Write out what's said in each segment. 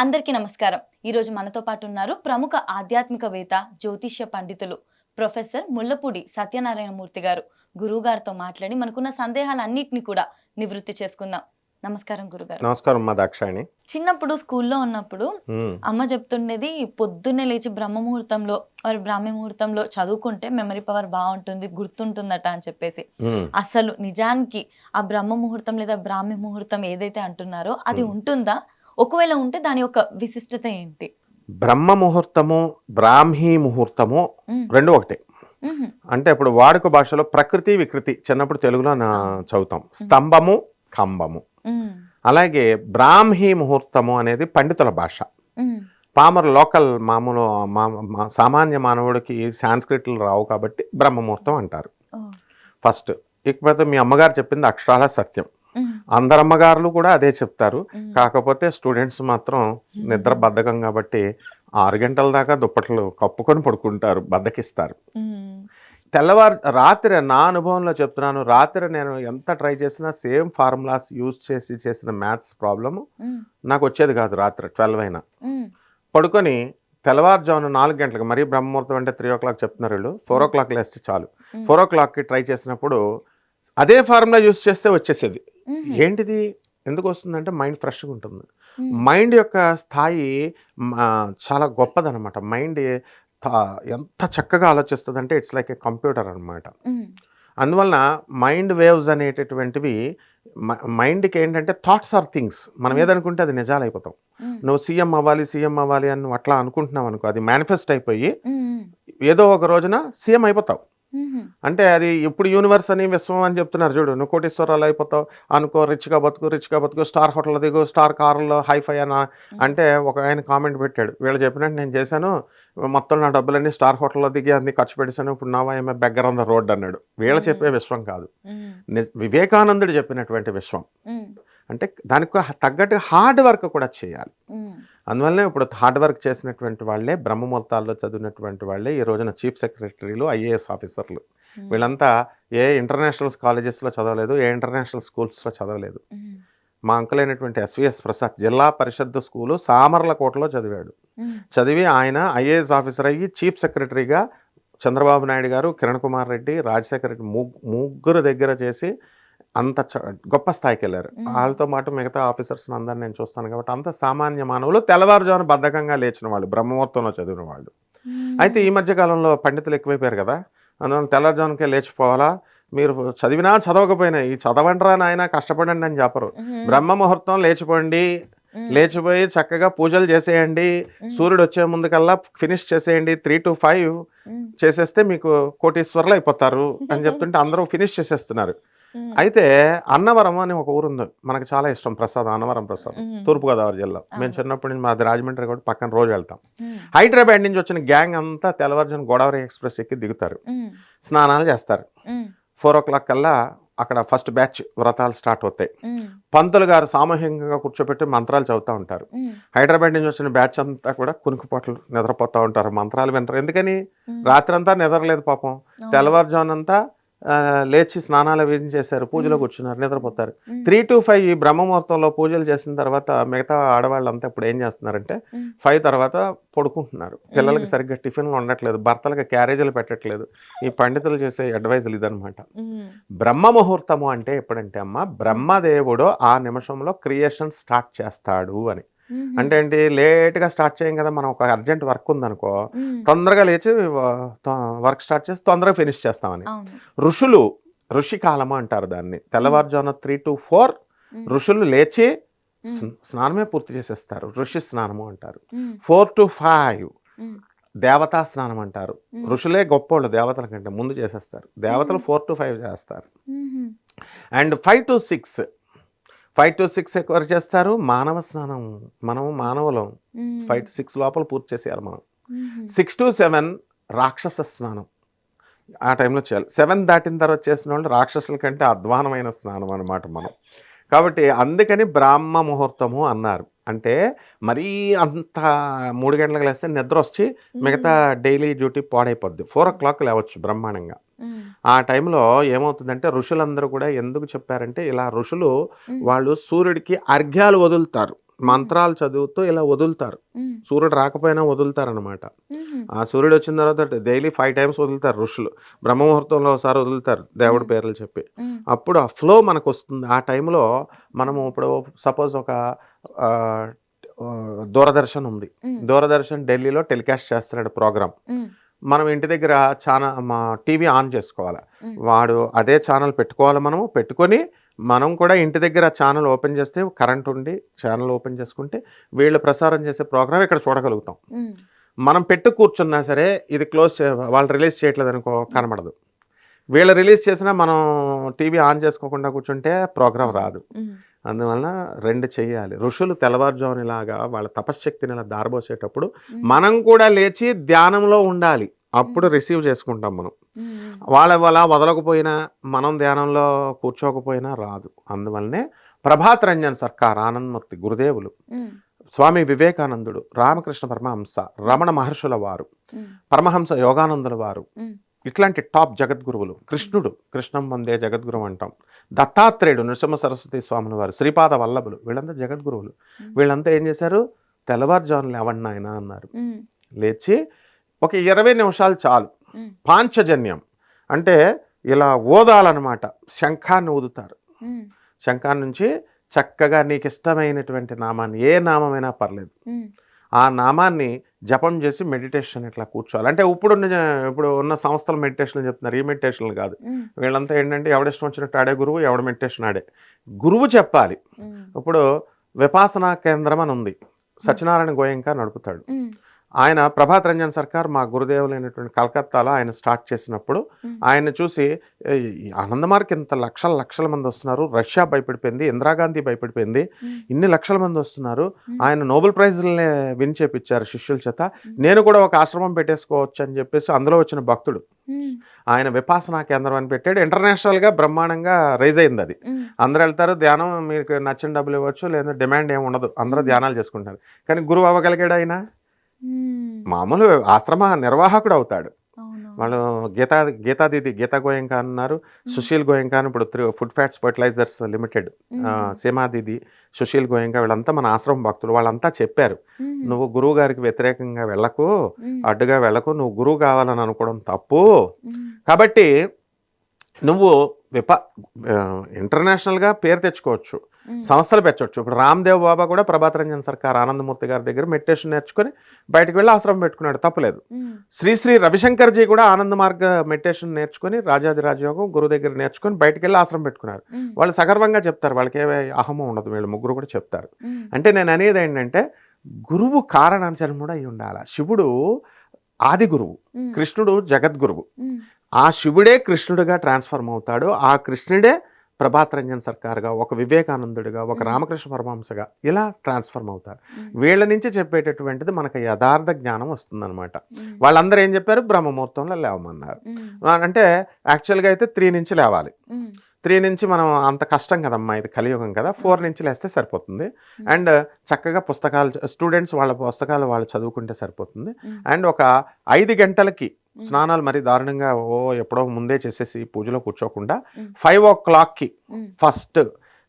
అందరికీ నమస్కారం. ఈరోజు మనతో పాటు ఉన్నారు ప్రముఖ ఆధ్యాత్మికవేత్త జ్యోతిష్య పండితులు ప్రొఫెసర్ ముల్లపూడి సత్యనారాయణ మూర్తి గారు. గురువు గారితో మాట్లాడి మనకున్న సందేహాలన్నింటినీ కూడా నివృత్తి చేసుకుందాం. నమస్కారం గురుగారు. నమస్కారం మా దాక్షాయణి. చిన్నప్పుడు స్కూల్లో ఉన్నప్పుడు అమ్మ చెప్తుండేది పొద్దున్నే లేచి బ్రహ్మ ముహూర్తంలో వారి బ్రాహ్మీ ముహూర్తంలో చదువుకుంటే మెమరీ పవర్ బాగుంటుంది గుర్తుంటుందట అని చెప్పేసి. అసలు నిజానికి ఆ బ్రహ్మ ముహూర్తం లేదా బ్రాహ్మీ ముహూర్తం ఏదైతే అంటున్నారో అది. ఉంటుందా? ఒకవేళ ఉంటే దాని యొక్క విశిష్టత ఏంటి? బ్రహ్మ ముహూర్తము బ్రాహ్మీ ముహూర్తము రెండు ఒకటే. అంటే ఇప్పుడు వాడుక భాషలో ప్రకృతి వికృతి చిన్నప్పుడు తెలుగులో నా చదువుతాం. స్తంభము కంబము అలాగే బ్రాహ్మీ ముహూర్తము అనేది పండితుల భాష. పామర్ లోకల్ మామూలు సామాన్య మానవుడికి సాంస్క్రిట్లు రావు కాబట్టి బ్రహ్మ ముహూర్తం అంటారు ఫస్ట్ ఇకపోతే మీ అమ్మగారు చెప్పింది అక్షరాల సత్యం. అందరు అమ్మగారులు కూడా అదే చెప్తారు. కాకపోతే స్టూడెంట్స్ మాత్రం నిద్ర బద్ధకం కాబట్టి ఆరు గంటల దాకా దుప్పట్లు కప్పుకొని పడుకుంటారు బద్దకిస్తారు. తెల్లవారు రాత్రి నా అనుభవంలో చెప్తున్నాను రాత్రి నేను ఎంత ట్రై చేసినా సేమ్ ఫార్ములాస్ యూజ్ చేసి చేసిన మ్యాథ్స్ ప్రాబ్లము నాకు వచ్చేది కాదు రాత్రి ట్వెల్వ్ అయినా. పడుకొని తెల్లవారుజామున నాలుగు గంటలకు మరీ బ్రహ్మముహూర్తం అంటే త్రీ ఓ క్లాక్ చెప్తున్నారు వీళ్ళు ఫోర్ ఓ క్లాక్ లేస్తే చాలు. ఫోర్ ఓ క్లాక్కి ట్రై చేసినప్పుడు అదే ఫార్ములా యూజ్ చేస్తే వచ్చేసేది. ఏంటిది? ఎందుకు వస్తుందంటే మైండ్ ఫ్రెష్గా ఉంటుంది. మైండ్ యొక్క స్థాయి చాలా గొప్పదనమాట. మైండ్ ఎంత చక్కగా ఆలోచిస్తుంది అంటే ఇట్స్ లైక్ ఏ కంప్యూటర్ అనమాట అందువలన మైండ్ వేవ్స్ అనేటటువంటివి మైండ్కి ఏంటంటే థాట్స్ ఆర్ థింగ్స్. మనం. ఏదనుకుంటే అది నిజాలు అయిపోతాం. నువ్వు సీఎం అవ్వాలి సీఎం అవ్వాలి అని అట్లా అనుకుంటున్నావు అనుకో అది మేనిఫెస్ట్ అయిపోయి ఏదో ఒక రోజున సీఎం అయిపోతావు. అంటే అది ఇప్పుడు యూనివర్స్ అని విశ్వం అని చెప్తున్నారు చూడు. నువ్వు కోటీశ్వరాలు అయిపోతావు అనుకో రిచ్గా బతుకు రిచ్గా బతుకు స్టార్ హోటల్ దిగు స్టార్ కార్లో హైఫై అని అంటే ఒక ఆయన కామెంట్ పెట్టాడు. వీళ్ళు చెప్పినట్టు నేను చేశాను మొత్తం నా డబ్బులన్నీ స్టార్ హోటల్లో దిగి అన్ని ఖర్చు పెట్టేశాను ఇప్పుడు నా ఏమో బెగ్గర్ ఆన్ ద రోడ్ అన్నాడు. వీళ్ళు చెప్పే విశ్వం కాదు. వివేకానందుడు చెప్పినటువంటి విశ్వం. అంటే దానికి తగ్గట్టు హార్డ్ వర్క్ కూడా చేయాలి. అందువల్లనే ఇప్పుడు హార్డ్ వర్క్ చేసినటువంటి వాళ్ళే బ్రహ్మముహూర్తాల్లో చదివినటువంటి వాళ్ళే ఈ రోజున చీఫ్ సెక్రటరీలు ఐఏఎస్ ఆఫీసర్లు. వీళ్ళంతా ఏ ఇంటర్నేషనల్ కాలేజెస్లో చదవలేదు ఏ ఇంటర్నేషనల్ స్కూల్స్లో చదవలేదు. మా అంకుల్ అయినటువంటి ఎస్విఎస్ ప్రసాద్ జిల్లా పరిషత్ స్కూలు సామర్లకోటలో చదివాడు. చదివి ఆయన ఐఏఎస్ ఆఫీసర్ అయ్యి చీఫ్ సెక్రటరీగా చంద్రబాబు నాయుడు గారు కిరణ్ కుమార్ రెడ్డి రాజశేఖర రెడ్డి ముగ్- ముగ్గురు దగ్గర చేసి అంత గొప్ప స్థాయికి వెళ్ళారు. వాళ్ళతో పాటు మిగతా ఆఫీసర్స్ అందరిని నేను చూస్తాను కాబట్టి అంత సామాన్య మానవులు తెల్లవారుజామున బద్ధకంగా లేచిన వాళ్ళు బ్రహ్మముహూర్తంలో చదివిన వాళ్ళు. అయితే ఈ మధ్య కాలంలో పండితులు ఎక్కువైపోయారు కదా. అందువల్ల తెల్లవారుజామునకే లేచిపోవాలా? మీరు చదివినా చదవకపోయినా ఈ చదవండిరా నాయన కష్టపడండి అని చెప్పరు. బ్రహ్మ ముహూర్తం లేచిపోండి. లేచిపోయి చక్కగా పూజలు చేసేయండి. సూర్యుడు వచ్చే ముందుకల్లా ఫినిష్ చేసేయండి. త్రీ టు ఫైవ్ చేసేస్తే మీకు కోటీశ్వర్లు అయిపోతారు అని చెప్తుంటే అందరూ ఫినిష్ చేసేస్తున్నారు. అయితే అన్నవరం అని ఒక ఊరు ఉంది మనకు చాలా ఇష్టం ప్రసాద్ అన్నవరం ప్రసాద్. తూర్పుగోదావరి జిల్లా. మేము. చిన్నప్పటి నుంచి మాది రాజమండ్రి కూడా పక్కన రోజు వెళ్తాం. హైదరాబాద్ నుంచి వచ్చిన గ్యాంగ్ అంతా తెల్లవారుజామున గోదావరి ఎక్స్ప్రెస్ ఎక్కి దిగుతారు. స్నానాలు చేస్తారు. ఫోర్ ఓ క్లాక్ కల్లా అక్కడ ఫస్ట్ బ్యాచ్ వ్రతాలు స్టార్ట్ అవుతాయి. పంతులు గారు సామూహికంగా కూర్చోబెట్టి మంత్రాలు చదువుతూ ఉంటారు. హైదరాబాద్ నుంచి వచ్చిన బ్యాచ్ అంతా కూడా కునుకుపాట్లు నిద్రపోతూ ఉంటారు. మంత్రాలు వింటారు ఎందుకని? రాత్రంతా నిద్రలేదు పాపం. తెల్లవారుజామునంతా లేచి స్నానాలు అవి చేశారు. పూజలో. కూర్చున్నారు నిద్రపోతారు. త్రీ టు ఫైవ్ ఈ బ్రహ్మముహూర్తంలో పూజలు చేసిన తర్వాత మిగతా ఆడవాళ్ళంతా ఇప్పుడు ఏం చేస్తున్నారంటే ఫైవ్ తర్వాత పడుకుంటున్నారు. పిల్లలకి. సరిగ్గా టిఫిన్లు ఉండట్లేదు భర్తలకి క్యారేజీలు పెట్టట్లేదు. ఈ పండితులు చేసే అడ్వైజులు ఇదనమాట ఉమ్, బ్రహ్మ ముహూర్తము అంటే ఎప్పుడంటే అమ్మ బ్రహ్మదేవుడు ఆ నిమిషంలో క్రియేషన్ స్టార్ట్ చేస్తాడు అని. అంటే ఏంటి లేట్గా స్టార్ట్ చేయం కదా మనం ఒక అర్జెంట్ వర్క్ ఉందనుకో తొందరగా లేచి వర్క్ స్టార్ట్ చేసి తొందరగా ఫినిష్ చేస్తామని. ఋషులు ఋషి కాలము అంటారు దాన్ని. తెల్లవారుజామున త్రీ టు ఫోర్ ఋషులు లేచి స్నానమే పూర్తి చేసేస్తారు. ఋషి స్నానము అంటారు. ఫోర్ టు ఫైవ్ దేవతా స్నానం అంటారు. ఋషులే గొప్పోళ్ళు దేవతల కంటే ముందు చేసేస్తారు. దేవతలు. ఫోర్ టు ఫైవ్ చేస్తారు. And five to six five to six ఎవరు చేస్తారు? మానవ స్నానం. మనం మానవులం. ఫైవ్ టు సిక్స్ లోపల పూర్తి చేసేయాలి మనం. సిక్స్ టు సెవెన్ రాక్షస స్నానం. ఆ టైంలో చేయాలి. సెవెన్ దాటిన తర్వాత చేసిన వాళ్ళు రాక్షసుల కంటే అధ్వానమైన స్నానం అన్నమాట మనం. కాబట్టి అందుకని బ్రాహ్మ ముహూర్తము అన్నారు. అంటే మరీ అంత మూడు గంటలకు లేస్తే నిద్ర వచ్చి మిగతా డైలీ డ్యూటీ పాడైపోద్ది. ఫోర్ ఓ క్లాక్ లేవచ్చు బ్రహ్మాండంగా. ఆ టైంలో ఏమవుతుందంటే ఋషులందరూ కూడా ఎందుకు చెప్పారంటే ఇలా ఋషులు వాళ్ళు సూర్యుడికి అర్ఘ్యాలు వదులుతారు మంత్రాలు చదువుతూ ఇలా వదులుతారు. సూర్యుడు రాకపోయినా వదులుతారు అనమాట ఉమ్, ఆ సూర్యుడు వచ్చిన తర్వాత డైలీ ఫైవ్ టైమ్స్ వదులుతారు ఋషులు. బ్రహ్మముహూర్తంలో ఒకసారి వదులుతారు దేవుడి. పేర్లు చెప్పి. అప్పుడు ఆ ఫ్లో మనకు వస్తుంది ఆ టైంలో మనము ఇప్పుడు సపోజ్ ఒక దూరదర్శన్ ఉంది. దూరదర్శన్ ఢిల్లీలో టెలికాస్ట్ చేస్తున్నాడు ప్రోగ్రామ్. మనం ఇంటి దగ్గర ఛానల్ మా టీవీ ఆన్ చేసుకోవాలి. వాడు అదే ఛానల్ పెట్టుకోవాలి మనము. పెట్టుకొని మనం కూడా ఇంటి దగ్గర ఛానల్ ఓపెన్ చేస్తే కరెంట్ ఉండి ఛానల్ ఓపెన్ చేసుకుంటే వీళ్ళు ప్రసారం చేసే ప్రోగ్రామ్ ఇక్కడ చూడగలుగుతాం. మనం పెట్టు కూర్చున్నా సరే ఇది క్లోజ్ వాళ్ళు రిలీజ్ చేయట్లేదు అనుకో కనబడదు. వీళ్ళు రిలీజ్ చేసినా మనం టీవీ ఆన్ చేసుకోకుండా కూర్చుంటే ప్రోగ్రామ్ రాదు. అందువలన రెండు చెయ్యాలి ఋషులు తెల్లవారుజామునిలాగా వాళ్ళ తపశ్శక్తిని ఇలా దారబోసేటప్పుడు మనం కూడా లేచి ధ్యానంలో ఉండాలి. అప్పుడు రిసీవ్ చేసుకుంటాం మనం. వాళ్ళ అలా వదలకపోయినా మనం ధ్యానంలో కూర్చోకపోయినా రాదు. అందువల్లనే ప్రభాత్ రంజన్ సర్కార్ ఆనందమూర్తి గురుదేవులు స్వామి వివేకానందుడు రామకృష్ణ పరమహంస రమణ మహర్షుల వారు పరమహంస యోగానందుల వారు ఇట్లాంటి టాప్ జగద్గురువులు కృష్ణుడు కృష్ణం వందే జగద్గురు అంటాం. దత్తాత్రేయుడు నృసింహ సరస్వతి స్వాముల వారు శ్రీపాద వల్లభులు వీళ్ళంతా జగద్గురువులు. వీళ్ళంతా ఏం చేశారు? తెల్లవారుజామున లేవండి ఆయన అన్నారు లేచి ఒక ఇరవై నిమిషాలు చాలు. పాంచజన్యం. అంటే ఇలా ఊదాలన్నమాట శంఖాన్ని ఊదుతారు. శంఖాన్ని నుంచి చక్కగా నీకు ఇష్టమైనటువంటి నామాన్ని ఏ నామమైనా పర్లేదు. ఆ నామాన్ని జపం చేసి మెడిటేషన్ ఇట్లా కూర్చోవాలి. అంటే ఇప్పుడు ఇప్పుడు ఉన్న సంస్థలు మెడిటేషన్లు చెప్తున్నారు. ఈ మెడిటేషన్లు కాదు. వీళ్ళంతా ఏంటంటే ఎవడిష్టం వచ్చినట్టు ఆడే గురువు ఎవడ మెడిటేషన్ ఆడే. గురువు చెప్పాలి. ఇప్పుడు విపాసనా కేంద్రం అని ఉంది. సత్యనారాయణ గోయంక నడుపుతాడు. ఆయన ప్రభాత్ రంజన్ సర్కార్ మా గురుదేవులైనటువంటి కలకత్తాలో ఆయన స్టార్ట్ చేసినప్పుడు ఆయన చూసి "ఏయ్, ఈ ఆనందమార్కి ఇంత లక్షల లక్షల మంది వస్తున్నారు రష్యా భయపడిపోయింది ఇందిరాగాంధీ భయపడిపోయింది ఇన్ని లక్షల మంది వస్తున్నారు ఆయన నోబెల్ ప్రైజ్లనే విన్ చేపించారు శిష్యుల చేత నేను కూడా ఒక ఆశ్రమం పెట్టేసుకోవచ్చు అని చెప్పేసి అందులో వచ్చిన భక్తుడు. ఆయన విపాసనా కేంద్రం అని పెట్టాడు. ఇంటర్నేషనల్గా బ్రహ్మాండంగా రైజ్ అయింది అది. అందరూ వెళ్తారు ధ్యానం మీకు నచ్చిన డబ్బులు ఇవ్వచ్చు లేదా డిమాండ్ ఏమి ఉండదు అందరూ ధ్యానాలు చేసుకుంటారు. కానీ గురువు అవ్వగలిగాడు ఆయన? మామూలు ఆశ్రమ నిర్వాహకుడు అవుతాడు. వాళ్ళు గీతా గీతా దీది గీతా గోయంకా అన్నారు. సుశీల్ గోయంకా అని ఇప్పుడు three food fats fertilizers limited Seema Didi Sushil Goenka వీళ్ళంతా మన ఆశ్రమం భక్తులు. వాళ్ళంతా చెప్పారు నువ్వు గురువు గారికి వ్యతిరేకంగా వెళ్ళకు అడ్డుగా వెళ్ళకు నువ్వు గురువు కావాలని అనుకోవడం తప్పు. కాబట్టి నువ్వు విప ఇంటర్నేషనల్గా పేరు తెచ్చుకోవచ్చు. సంస్థలు పెట్టవచ్చు ఇప్పుడు రామ్దేవ్ బాబా కూడా ప్రభాత్ రంజన్ సర్కార్ ఆనందమూర్తి గారి దగ్గర మెడిటేషన్ నేర్చుకొని బయటకు వెళ్ళి ఆశ్రమం పెట్టుకున్నాడు. తప్పలేదు శ్రీ శ్రీ రవిశంకర్జీ కూడా ఆనంద మార్గ మెడిటేషన్ నేర్చుకొని రాజాది రాజయోగం గురువు దగ్గర నేర్చుకొని బయటకు వెళ్ళి ఆశ్రమం పెట్టుకున్నారు. వాళ్ళు సగర్వంగా చెప్తారు. వాళ్ళకి ఏ అహము ఉండదు. వీళ్ళు ముగ్గురు కూడా చెప్తారు. అంటే నేను అనేది ఏంటంటే గురువు కారణాంచరం అయి ఉండాలి? శివుడు ఆది గురువు. కృష్ణుడు జగద్గురువు. ఆ శివుడే కృష్ణుడిగా ట్రాన్స్ఫార్మ్ అవుతాడు. ఆ కృష్ణుడే ప్రభాత్ రంజన్ సర్కార్గా ఒక వివేకానందుడిగా ఒక. రామకృష్ణ పరమహంసగా ఇలా ట్రాన్స్ఫార్మ్ అవుతారు. వీళ్ళ నుంచి చెప్పేటటువంటిది మనకు యథార్థ జ్ఞానం వస్తుందన్నమాట. వాళ్ళందరూ ఏం చెప్పారు? బ్రహ్మముహూర్తంలో లేవమన్నారు. అంటే యాక్చువల్గా అయితే త్రీ నుంచి లేవాలి. త్రీ నుంచి మనం అంత కష్టం కదమ్మా ఇది కలియుగం కదా. ఫోర్ నుంచి లేస్తే సరిపోతుంది. అండ్ చక్కగా పుస్తకాలు స్టూడెంట్స్ వాళ్ళ పుస్తకాలు వాళ్ళు చదువుకుంటే సరిపోతుంది. అండ్ ఒక ఐదు గంటలకి స్నానాలు మరి దారుణంగా ఓ ఎప్పుడో ముందే చేసేసి పూజలో కూర్చోకుండా ఫైవ్ ఓ క్లాక్కి ఫస్ట్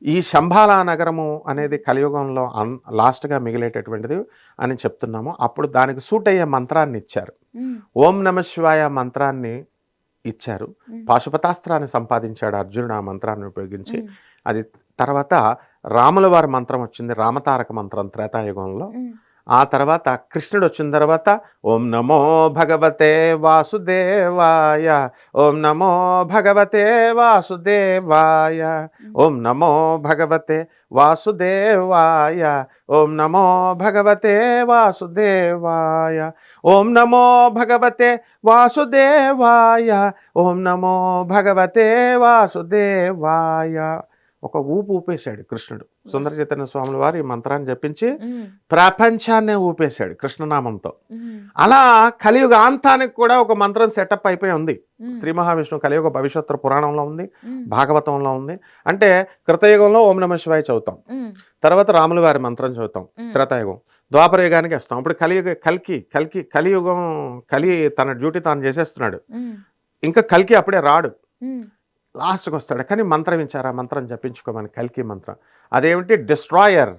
ఈ శంభాలా నగరము అనేది కలియుగంలో అన్ లాస్ట్గా మిగిలేటటువంటిది అని చెప్తున్నాము. అప్పుడు దానికి సూట్ అయ్యే మంత్రాన్ని ఇచ్చారు. ఓం నమ శివాయ మంత్రాన్ని ఇచ్చారు. పాశుపతాస్త్రాన్ని సంపాదించాడు అర్జునుడు ఆ మంత్రాన్ని ఉపయోగించి. అది తర్వాత రాముల వారి మంత్రం వచ్చింది రామతారక మంత్రం త్రేతాయుగంలో. ఆ తర్వాత కృష్ణుడు వచ్చిన తర్వాత ఓం నమో భగవతే వాసుదేవాయ ఓం నమో భగవతే వాసుదేవాయ ఓం నమో భగవతే వాసుదేవాయ ఓం నమో భగవతే వాసుదేవాయ ఓం నమో భగవతే వాసుదేవాయ ఓం నమో భగవతే వాసుదేవాయ. ఒక ఊపు ఊపేశాడు కృష్ణుడు. సుందర చైతన్య స్వాముల వారు ఈ మంత్రాన్ని జపించి ప్రపంచాన్నే ఊపేశాడు కృష్ణనామంతో. అలా కలియుగ అంతానికి కూడా ఒక మంత్రం సెటప్ అయిపోయి ఉంది. శ్రీ మహావిష్ణువు కలియుగ భవిష్యత్తు పురాణంలో ఉంది భాగవతంలో ఉంది. అంటే కృతయుగంలో ఓం నమ శివాయ చదువుతాం. తర్వాత రాముల వారి మంత్రం చదువుతాం త్రేతాయుగం. ద్వాపర యుగానికి వస్తాం. ఇప్పుడు కలియుగ కలికి కలికి కలియుగం కలి తన డ్యూటీ తాను చేసేస్తున్నాడు. ఇంకా కలికి అప్పుడే రాడు. లాస్ట్కి వస్తాడు కానీ మంత్రం ఇచ్చారా. మంత్రం జపించుకోమని కలికి మంత్రం. అదేమిటి? డిస్ట్రాయర్.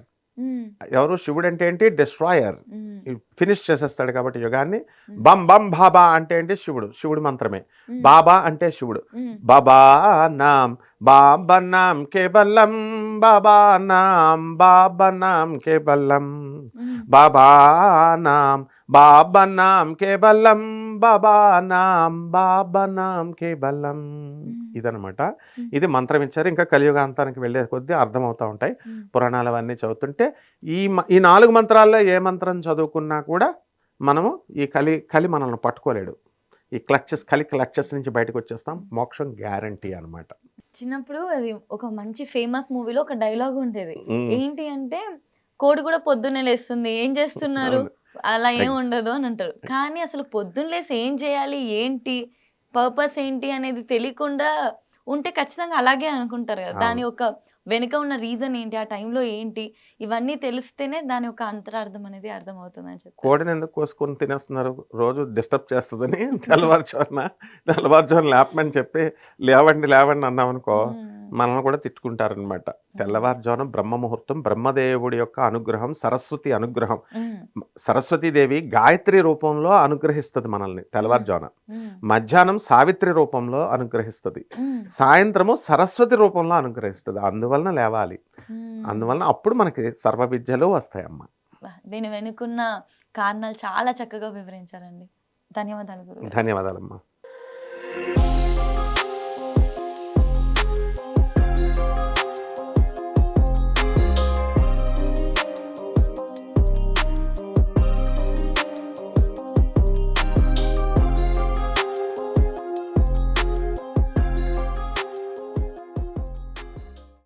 ఎవరు? శివుడు అంటే ఏంటి? డిస్ట్రాయర్. ఫినిష్ చేసేస్తాడు కాబట్టి యుగాన్ని. బం బం బాబా అంటే ఏంటి? శివుడు. శివుడి మంత్రమే. బాబా అంటే శివుడు. బాబా నామ్ కేవలం. బాబా నామ్ బాబా కేవలం. బాబా నామ్ కేవలం. బాబా నామ్ కేవలం. ఇదనమాట ఇది మంత్రం ఇచ్చారు ఇంకా కలియుగాంతానికి వెళ్ళే కొద్దీ అర్థమవుతూ ఉంటాయి. పురాణాలు అవన్నీ చదువుతుంటే ఈ ఈ నాలుగు మంత్రాల్లో ఏ మంత్రం చదువుకున్నా కూడా మనము ఈ కలి కలి మనల్ని పట్టుకోలేడు. ఈ క్లచెస్ కలి క్లచెస్ నుంచి బయటకు వచ్చేస్తాం మోక్షం గ్యారంటీ అనమాట చిన్నప్పుడు అది ఒక మంచి ఫేమస్ మూవీలో ఒక డైలాగ్ ఉండేది. ఏంటి అంటే కోడి కూడా పొద్దున్నే లేస్తుంది. ఏం చేస్తున్నారు? అలా ఏం ఉండదు అని అంటారు. కానీ అసలు పొద్దున్న లేసి ఏం చేయాలి? ఏంటి? పర్పస్ ఏంటి అనేది తెలియకుండా ఉంటే ఖచ్చితంగా అలాగే అనుకుంటారు కదా. దాని ఒక వెనుక ఉన్న రీజన్ ఏంటి? ఆ టైంలో ఏంటి? ఇవన్నీ తెలిస్తేనే దాని యొక్క అంతరార్థం అనేది అర్థమవుతుంది అని చెప్పి కోడిని ఎందుకు కోసుకొని తినేస్తున్నారు? రోజు డిస్టర్బ్ చేస్తుందని తెల్లవారుజామున తెల్లవారుజామున లేపమని చెప్పి లేవండి లేవండి అన్నామనుకో మనల్ని కూడా తిట్టుకుంటారనమాట తెల్లవారుజామున బ్రహ్మ ముహూర్తం బ్రహ్మదేవుడి యొక్క అనుగ్రహం సరస్వతి అనుగ్రహం. సరస్వతీదేవి గాయత్రి రూపంలో అనుగ్రహిస్తుంది మనల్ని తెల్లవారుజామున. మధ్యాహ్నం సావిత్రి రూపంలో అనుగ్రహిస్తుంది. సాయంత్రము సరస్వతి రూపంలో అనుగ్రహిస్తుంది. అందువలన లేవాలి. అందువలన అప్పుడు మనకి సర్వ విద్యలు వస్తాయమ్మ. దీని వెనుకున్న కారణాలు చాలా చక్కగా వివరించారండి. ధన్యవాదాలు ధన్యవాదాలమ్మా.